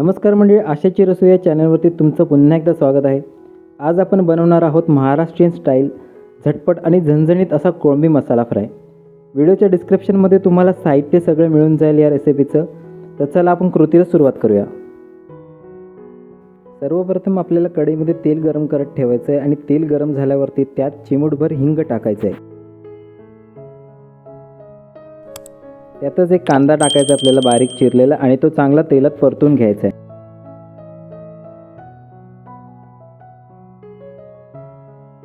नमस्कार म्हणजे आशाची रसोई या चॅनलवरती तुमचं पुन्हा एकदा स्वागत आहे. आज आपण बनवणार आहोत महाराष्ट्रीयन स्टाईल झटपट आणि झणझणीत असा कोळंबी मसाला फ्राय. व्हिडिओच्या डिस्क्रिप्शनमध्ये तुम्हाला साहित्य सगळं मिळून जाईल या रेसिपीचं. तर चला आपण कृतीला सुरुवात करूया. सर्वप्रथम आपल्याला कढईमध्ये तेल गरम करत ठेवायचं आहे आणि तेल गरम झाल्यावरती त्यात चिमूटभर हिंग टाकायचं आहे. त्यातच एक कांदा टाकायचा आपल्याला बारीक चिरलेला आणि तो चांगला तेलात परतून घ्यायचा आहे.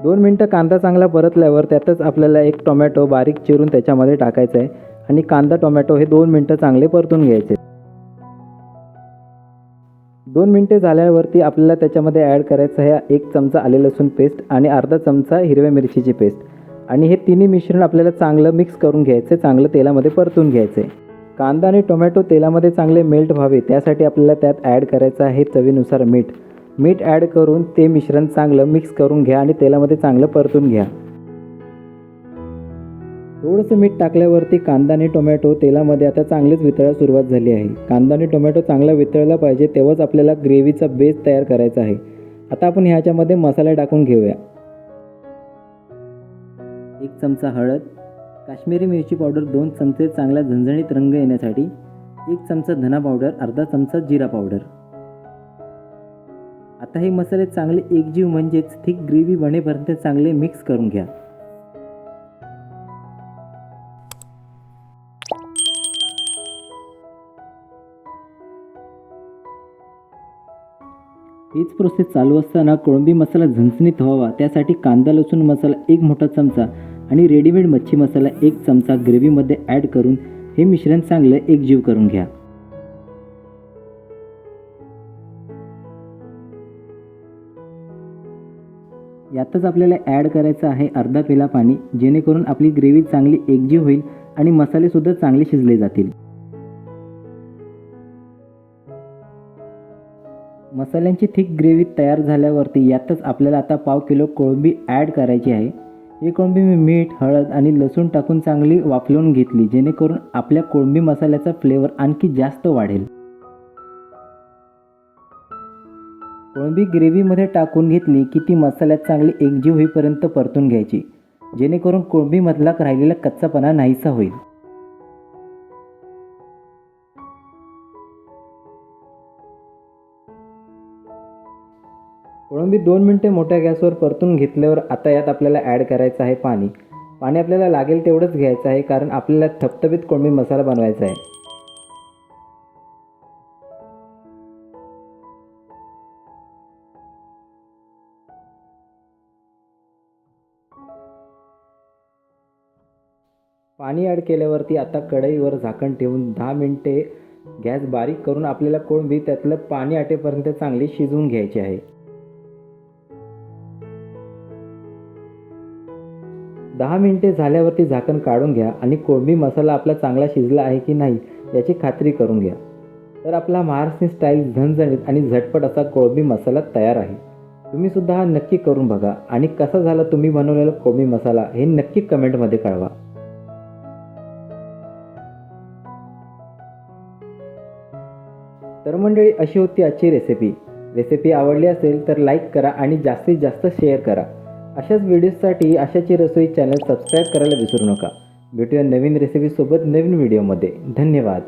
दोन मिनटं कांदा चांगला परतल्यावर त्यातच आपल्याला एक टोमॅटो बारीक चिरून त्याच्यामध्ये टाकायचा आहे. आणि कांदा टोमॅटो हे दोन मिनटं चांगले परतून घ्यायचे दोन मिनटे झाल्यावरती आपल्याला त्याच्यामध्ये ॲड करायचं आहे एक चमचा आले लसूण पेस्ट आणि अर्धा चमचा हिरव्या मिरचीची पेस्ट आणि हे तिन्ही मिश्रण आपल्याला चांगलं मिक्स करून घ्यायचं चांगलं तेलामध्ये परतून घ्यायचं. आहे कांदा आणि टोमॅटो तेलामध्ये चांगले मेल्ट व्हावे त्यासाठी आपल्याला त्यात ॲड करायचं आहे चवीनुसार मीठ. मीठ ॲड करून ते मिश्रण चांगलं मिक्स करून घ्या आणि तेलामध्ये चांगलं परतून घ्या. थोडंसं मीठ टाकल्यावरती कांदा आणि टोमॅटो तेलामध्ये आता चांगलीच वितळायला सुरुवात झाली आहे. कांदा आणि टोमॅटो चांगला वितळला पाहिजे तेव्हाच आपल्याला ग्रेव्हीचा बेस तयार करायचा आहे. आता आपण ह्याच्यामध्ये मसाले टाकून घेऊया. एक चमचा हळद काश्मीरी मिरची पावडर दोन चमचे चांगला झणझणीत रंग येण्यासाठी एक चमचा धना पावडर अर्धा चमचा जिरा पावडर. आता हे मसाले चांगले एकजीव म्हणजेच थिक ग्रेव्ही बनेपर्यंत चांगले मिक्स करून घ्या. हीच प्रोसेस चालू असताना कोळंबी मसाला झणझणीत व्हावा त्यासाठी कांदा लसूण मसाला एक मोठा चमचा आणि रेडीमेड मच्छी मसाला एक चमचा ग्रेव्हीमध्ये ॲड करून हे मिश्रण चांगलं एकजीव करून घ्या. यातच आपल्याला ॲड करायचं आहे अर्धा पेला पाणी जेणेकरून आपली ग्रेव्ही चांगली एकजीव होईल आणि मसालेसुद्धा चांगले शिजले जातील. मसाल्यांची थिक ग्रेव्ही तयार झाल्यावरती यातच आपल्याला आता पाव किलो कोळंबी ॲड करायची आहे. ही कोळंबी मी मीठ हळद आणि लसूण टाकून चांगली वाफलवून घेतली जेणेकरून आपल्या कोळंबी मसाल्याचा फ्लेवर आणखी जास्त वाढेल. कोळंबी ग्रेव्हीमध्ये टाकून घेतली की ती मसाल्यात चांगली एकजीव होईपर्यंत परतून घ्यायची जेणेकरून कोळंबीमधला राहिलेला कच्चापणा नाहीसा होईल. कोळंबी दोन मिनटे मोठ्या गॅसवर परतून घेतल्यावर आता यात आपल्याला ॲड करायचं आहे पाणी. पाणी आपल्याला लागेल तेवढंच घ्यायचं आहे कारण आपल्याला थपथपीत कोळंबी मसाला बनवायचा आहे. पाणी ॲड केल्यावरती आता कढईवर झाकण ठेवून दहा मिनटे गॅस बारीक करून आपल्याला कोळंबी त्यातलं पाणी आटेपर्यंत चांगली शिजवून घ्यायची आहे. दहा मिनिटे झाल्यावरती झाकण काढून घ्या आणि कोळंबी मसाला आपला चांगला शिजला आहे की नाही याची खात्री करून घ्या. तर आपला महाराष्ट्रीयन स्टाईल झणझणीत आणि झटपट असा कोळंबी मसाला तयार आहे. तुम्ही सुद्धा हा नक्की करून बघा आणि कसा झाला तुम्ही बनवलेला कोळंबी मसाला हे नक्की कमेंटमध्ये कळवा. तर मंडळी अशी होती आजची रेसिपी रेसिपी आवडली असेल तर लाईक करा आणि जास्तीत जास्त शेअर करा. अशाच व्हिडिओजसाठी आशाची रसोई चॅनल सबस्क्राईब करायला विसरू नका. भेटूया नवीन रेसिपीसोबत नवीन व्हिडिओमध्ये धन्यवाद.